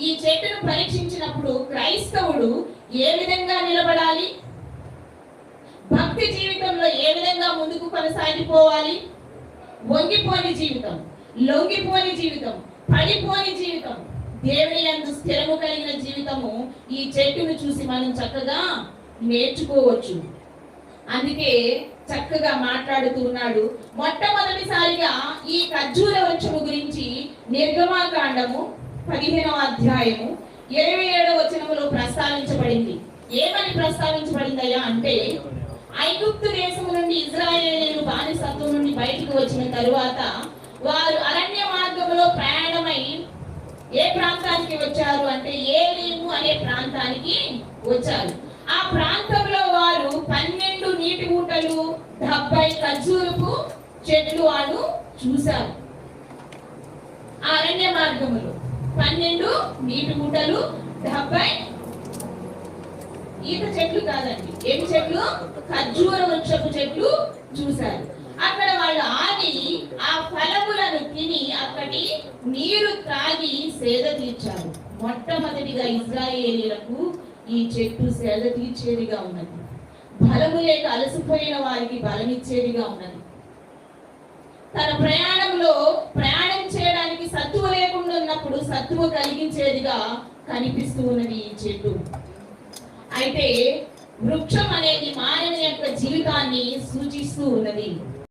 ఈ చెట్టును పరీక్షించినప్పుడు క్రైస్తవుడు ఏ విధంగా నిలబడాలి? భక్తి జీవితంలో ఏ విధంగా ముందుకు కొనసాగిపోవాలి? వంగిపోని జీవితం లొంగిపోని జీవితం పడిపోని జీవితం దేవుని అందు స్థిరము కలిగిన జీవితము ఈ చెట్టును చూసి మనం చక్కగా నేర్చుకోవచ్చు. అందుకే చక్కగా మాట్లాడుతూ ఉన్నాడు. మొట్టమొదటిసారిగా ఈ ఖర్జూర వృక్షము గురించి నిర్గమాకాండము పదిహేనవ అధ్యాయము ఇరవై ఏడవ వచనములో ప్రస్తావించబడింది. ఏమని ప్రస్తావించబడిందయ్యా అంటే ఐగుప్తు దేశము నుండి ఇజ్రాయేలీలు బానిసత్వం నుండి బయటకు వచ్చిన తరువాత వారు అరణ్య మార్గంలో ప్రయాణమై ఏ ప్రాంతానికి వచ్చారు అంటే ఏలీము అనే ప్రాంతానికి వచ్చారు. ఆ ప్రాంతంలో వారు పన్నెండు నీటి ఊటలు డెబ్బై ఖర్జూరపు చెట్లు వాళ్ళు చూశారు. ఆ అరణ్య మార్గములో. పన్నెండు నీటి ఊటలు డెబ్బై ఈత చెట్లు కాదండి. ఏమి చెట్లు? ఖర్జూర వృక్షపు చెట్లు చూశారు. అక్కడ వాళ్ళు ఆగి ఆ ఫలములను తిని అక్కడి నీరు త్రాగి సేద తీర్చారు. మొట్టమొదటిగా ఇజ్రాయేలీలకు ఈ చెట్టు సేద తీర్చేదిగా ఉన్నది. బలము లేక అలసిపోయిన వారికి బలమిచ్చేదిగా ఉన్నది. తన ప్రయాణంలో ప్రయాణం ఉన్నప్పుడు కలిగించేదిగా కనిపిస్తూ ఉన్నది ఈ చెట్టు. అయితే వృక్షం అనేది మానవుని యొక్క జీవితాన్ని సూచిస్తూ ఉన్నది.